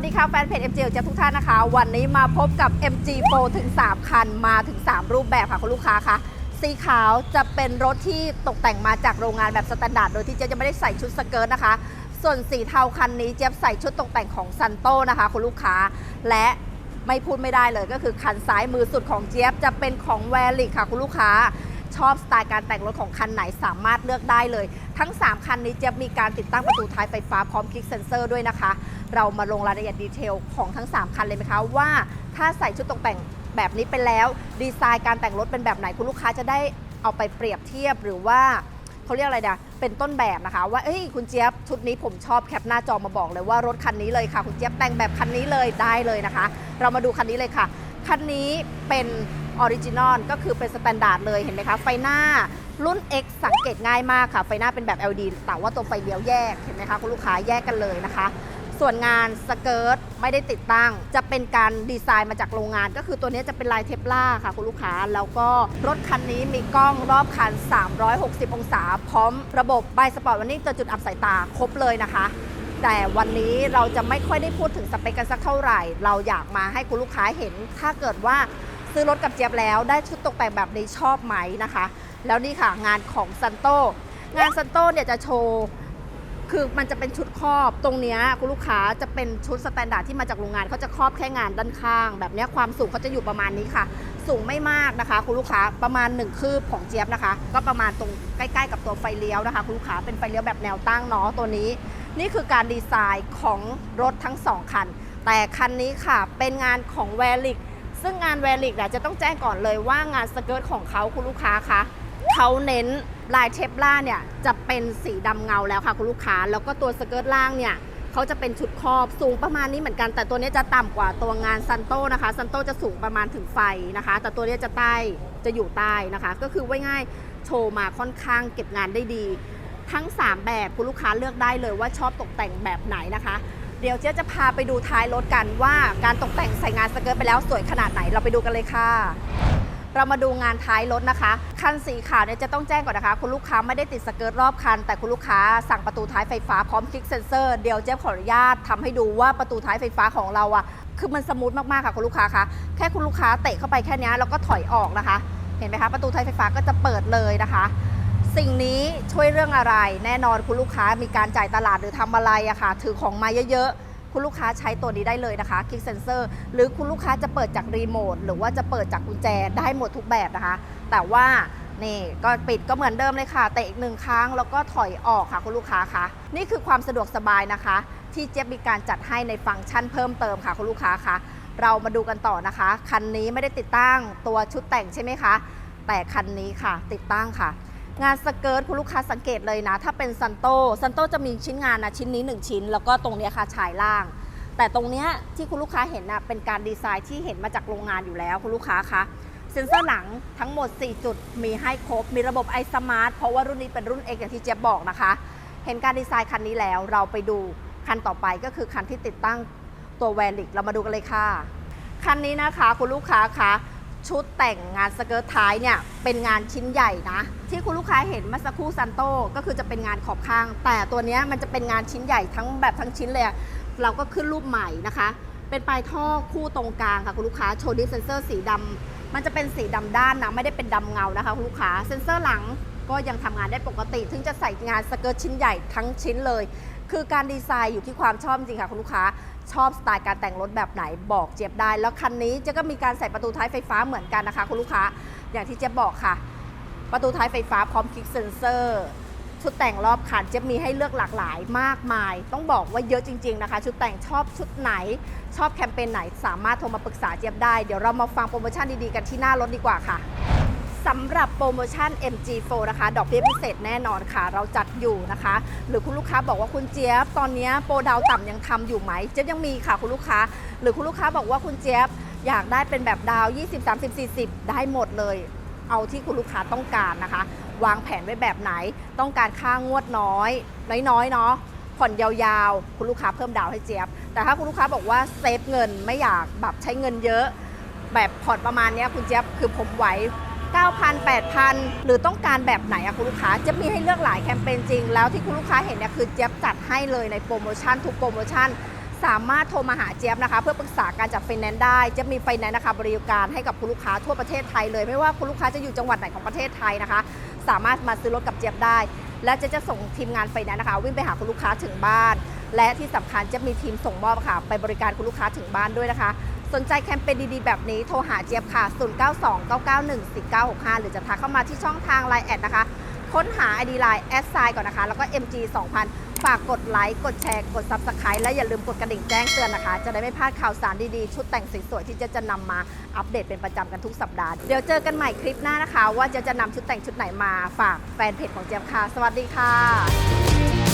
วัสดีค่ะแฟนเพจ MG เจ้าทุกท่านนะคะ วันนี้มาพบกับ MG4 ถึง 3 คันมาถึง 3 รูปแบบค่ะคุณลูกค้าคะสีขาวจะเป็นรถที่ตกแต่งมาจากโรงงานแบบสแตนดาร์ดโดยที่เจ๊จะไม่ได้ใส่ชุดสเกิร์ตนะคะ ส่วนสีเทาคันนี้เจ๊ยบใส่ชุดตกแต่งของซันโตนะคะคุณลูกค้า และไม่พูดไม่ได้เลยก็คือคันซ้ายมือสุดของเจี๊ยบจะเป็นของแวลิกค่ะคุณลูกค้า ชอบสไตล์การแต่งรถของคันไหนสามารถเลือกได้เลย ทั้ง 3 คันนี้จะมีการติดตั้งประตูท้ายไฟฟ้าพร้อมคลิกเซนเซอร์ด้วยนะคะ เรามาลงรายละเอียดดีเทลของทั้ง 3 คันเลยไหมคะว่าถ้าใส่ชุดตกแต่งแบบนี้ไปแล้ว ดีไซน์การแต่งรถเป็นแบบไหนคุณลูกค้าจะได้เอาไปเปรียบเทียบหรือว่าเขาเรียกอะไรนะเป็นต้นแบบนะคะ ว่าเอ้ยคุณเจี๊ยบชุดนี้ผมชอบแคปหน้าจอมาบอกเลยว่ารถคันนี้เลยค่ะ คุณเจี๊ยบแต่งแบบคันนี้เลยได้เลยนะคะ เรามาดูคันนี้เลยค่ะคันนี้เป็น ออริจินอลก็คือเป็นสแตนดาร์ดเลยเห็นไหมคะ ไฟหน้ารุ่น X สังเกตง่ายมากค่ะ ไฟหน้าเป็นแบบ LED แต่ว่าตัวไฟเลี้ยวแยกเห็นไหมคะคุณลูกค้าแยกกันเลยนะคะ ส่วนงานสเกิร์ตไม่ได้ติดตั้ง จะเป็นการดีไซน์มาจากโรงงาน ก็คือตัวนี้จะเป็นลายเทปล่าค่ะคุณลูกค้า แล้วก็รถคันนี้มีกล้องรอบคัน 360 องศา พร้อมระบบไบสปอร์ตวันนี้จะจุดอับสายตาครบเลยนะคะแต่วันนี้เราจะไม่ค่อยได้พูดถึงสเปคกันสักเท่าไหร่ เราอยากมาให้คุณลูกค้าเห็น ถ้าเกิดว่า ซื้อรถกับเจี๊ยบแล้วได้ชุดตกแต่งแบบนี้ชอบไหมนะคะ แล้วนี่ค่ะงานของซันโตงานซันโตเนี่ยจะโชว์คือมันจะเป็นชุดครอบตรงนี้คุณลูกค้าจะเป็นชุดสแตนดาร์ดที่มาจากโรงงานเขาจะครอบแค่งานด้านข้าง แบบนี้ความสูงเขาจะอยู่ประมาณนี้ค่ะ สูงไม่มากนะคะ คุณลูกค้าประมาณ 1 คืบของเจี๊ยบนะคะ ก็ประมาณตรงใกล้ๆ กับตัวไฟเลี้ยวนะคะ คุณลูกค้าเป็นไฟเลี้ยวแบบแนวตั้งเนาะตัวนี้ นี่คือการดีไซน์ของรถทั้ง 2 คัน แต่คันนี้ค่ะเป็นงานของแวลิก ซึ่งงานแวลิกเนี่ยจะต้องแจ้งก่อนเลยว่างานสเกิร์ตของเขาคุณลูกค้าคะเขาเน้นลายเทปล่าเนี่ยจะเป็นสีดำเงาแล้วค่ะคุณลูกค้า แล้วก็ตัวสเกิร์ตล่างเนี่ยเขาจะเป็นชุดครอบสูงประมาณนี้เหมือนกัน แต่ตัวนี้จะต่ำกว่าตัวงานซันโตนะคะซันโตจะสูงประมาณถึงไฟนะคะ แต่ตัวนี้จะใต้จะอยู่ใต้นะคะ ก็คือไว้ง่ายโชว์มาค่อนข้างเก็บงานได้ดี ทั้ง 3 แบบคุณลูกค้าเลือกได้เลยว่าชอบตกแต่งแบบไหนนะคะ เดี๋ยวเจ๊จะพาไปดูท้ายรถกันว่าการตกแต่งใส่งานสเกิร์ตไปแล้วสวยขนาดไหนเราไปดูกันเลยค่ะ เรามาดูงานท้ายรถนะคะ คันสีขาวเนี่ยจะต้องแจ้งก่อนนะคะ คุณลูกค้าไม่ได้ติดสเกิร์ตรอบคัน แต่คุณลูกค้าสั่งประตูท้ายไฟฟ้าพร้อมคลิกเซนเซอร์เดี๋ยวเจ๊ขออนุญาตทำให้ดูว่าประตูท้ายไฟฟ้าของเราอะคือมันสมูทมากๆค่ะคุณลูกค้าคะแค่คุณลูกค้าเตะเข้าไปแค่นี้แล้วก็ถอยออกนะคะ เห็นไหมคะประตูท้ายไฟฟ้าก็จะเปิดเลยนะคะ สิ่งนี้ช่วยเรื่องอะไร แน่นอนคุณลูกค้ามีการจ่ายตลาดหรือทำอะไรอะค่ะ ถือของมาเยอะๆ คุณลูกค้าใช้ตัวนี้ได้เลยนะคะคลิกเซนเซอร์หรือคุณลูกค้าจะเปิดจากรีโมทหรือว่าจะเปิดจากกุญแจได้หมดทุกแบบนะคะ แต่ว่านี่ก็ปิดก็เหมือนเดิมเลยค่ะ แต่อีกหนึ่งครั้งแล้วก็ถอยออกค่ะคุณลูกค้าคะนี่คือความสะดวกสบายนะคะ ที่เจ๊บมีการจัดให้ในฟังก์ชันเพิ่มเติมค่ะคุณลูกค้าคะเรามาดูกันต่อนะคะ คันนี้ไม่ได้ติดตั้งตัวชุดแต่งใช่ไหมคะ แต่คันนี้ค่ะติดตั้งค่ะ งานสเกิร์ตคุณลูกค้าสังเกตเลยนะ ถ้าเป็นซันโตซันโตจะมีชิ้นงานนะชิ้นนี้ 1 ชิ้น แล้วก็ตรงนี้ค่ะชายล่าง แต่ตรงเนี้ยที่คุณลูกค้าเห็นนะเป็นการดีไซน์ที่เห็นมาจากโรงงานอยู่แล้วคุณลูกค้าคะเซ็นเซอร์หลังทั้งหมด 4 จุดมีให้ครบ มีระบบ i Smart เพราะว่ารุ่นนี้เป็นรุ่น X อกอย่างที่เจ๊บบอกนะคะ เห็นการดีไซน์คันนี้แล้วเราไปดูคันต่อไปก็คือคันที่ติดตั้งตัวแวลิกเรามาดูกันเลยค่ะ คันนี้นะคะคุณลูกค้าคะ ชุดแต่งงานสเกิร์ตท้ายเนี่ยเป็นงานชิ้นใหญ่นะ ที่คุณลูกค้าเห็นมื่อสักครู่ซันโต้ก็คือจะเป็นงานขอบข้าง แต่ตัวนี้มันจะเป็นงานชิ้นใหญ่ทั้งแบบทั้งชิ้นเลยเราก็ขึ้นรูปใหม่นะคะ เป็นปลายท่อคู่ตรงกลางค่ะคุณลูกค้าโชว์ดิเซนเซอร์สีดำมันจะเป็นสีดำด้านนะไม่ได้เป็นดำเงานะคะคุณลูกค้าเซนเซอร์หลังก็ยังทำงานได้ปกติ ถึงจะใส่งานสเกิร์ตชิ้นใหญ่ทั้งชิ้นเลย คือการดีไซน์อยู่ที่ความชอบจริงค่ะคุณลูกค้าชอบสไตล์การแต่งรถแบบไหนบอกเจี๊ยบได้ แล้วคันนี้เจะก็มีการใส่ประตูท้ายไฟฟ้าเหมือนกันนะคะ คุณลูกค้าอย่างที่เจี๊ยบบอกค่ะ ประตูท้ายไฟฟ้าพร้อมคลิกเซนเซอร์ชุดแต่งรอบคันเจะมีให้เลือกหลากหลายมากมาย ต้องบอกว่าเยอะจริง ๆนะคะ ชุดแต่งชอบชุดไหน ชอบแคมเปญไหน สามารถโทรมาปรึกษาเจี๊ยบได้ เดี๋ยวเรามาฟังโปรโมชั่นดีๆกันที่หน้ารถดีกว่าค่ะ สำหรับโปรโมชั่น MG4 นะคะ ดอกเบี้ยพิเศษแน่นอนค่ะ เราจัดอยู่นะคะ หรือคุณลูกค้าบอกว่าคุณเจี๊ยบ ตอนนี้โปรดาวต่ำยังทำอยู่ไหม เจี๊ยบยังมีค่ะคุณลูกค้า หรือคุณลูกค้าบอกว่าคุณเจี๊ยบอยากได้เป็นแบบดาว 20 30 40 ได้หมดเลย เอาที่คุณลูกค้าต้องการนะคะ วางแผนไว้แบบไหน ต้องการค่างวดน้อย น้อยๆเนาะผ่อนยาวๆ คุณลูกค้าเพิ่มดาวให้เจี๊ยบ แต่ถ้าคุณลูกค้าบอกว่าเซฟเงินไม่อยากแบบใช้เงินเยอะ แบบผ่อนประมาณนี้คุณเจี๊ยบคือผมไหว 9,000 8,000 หรือต้องการแบบไหนอะคุณลูกค้าจะมีให้เลือกหลายแคมเปญจริง แล้วที่คุณลูกค้าเห็นเนี่ยคือเจ๊ยบจัดให้เลยในโปรโมชั่นทุกโปรโมชั่น สามารถโทรมาหาเจี๊ยบนะคะ เพื่อปรึกษาการจัดไฟแนนซ์ได้เจี๊ยบมีไฟแนนซ์นะคะบริการให้กับคุณลูกค้าทั่วประเทศไทยเลย ไม่ว่าคุณลูกค้าจะอยู่จังหวัดไหนของประเทศไทยนะคะ สามารถมาซื้อรถกับเจี๊ยบได้ และเจะจะส่งทีมงานไฟแนนซ์นะคะ วิ่งไปหาคุณลูกค้าถึงบ้าน และที่สำคัญจะมีทีมส่งมอบค่ะ ไปบริการคุณลูกค้าถึงบ้านด้วยนะคะ สนใจแคมเปญดีๆ แบบนี้โทรหาเจี๊ยบค่ะ 0929914965 หรือจะทักเข้ามาที่ช่องทาง Line แอดนะคะ ค้นหา ID Line แอดไซก่อนนะคะ แล้วก็ MG 2000 ฝากกดไลค์ กดแชร์ กด Subscribe และอย่าลืมกดกระดิ่งแจ้งเตือนนะคะ จะได้ไม่พลาดข่าวสารดีๆ ชุดแต่งสวยๆที่เจะจะนำมาอัปเดตเป็นประจำกันทุกสัปดาห์ เดี๋ยวเจอกันใหม่คลิปหน้านะคะ ว่าเจะจะนำชุดแต่งชุดไหนมาฝากแฟนเพจของเจี๊ยบค่ะ สวัสดีค่ะ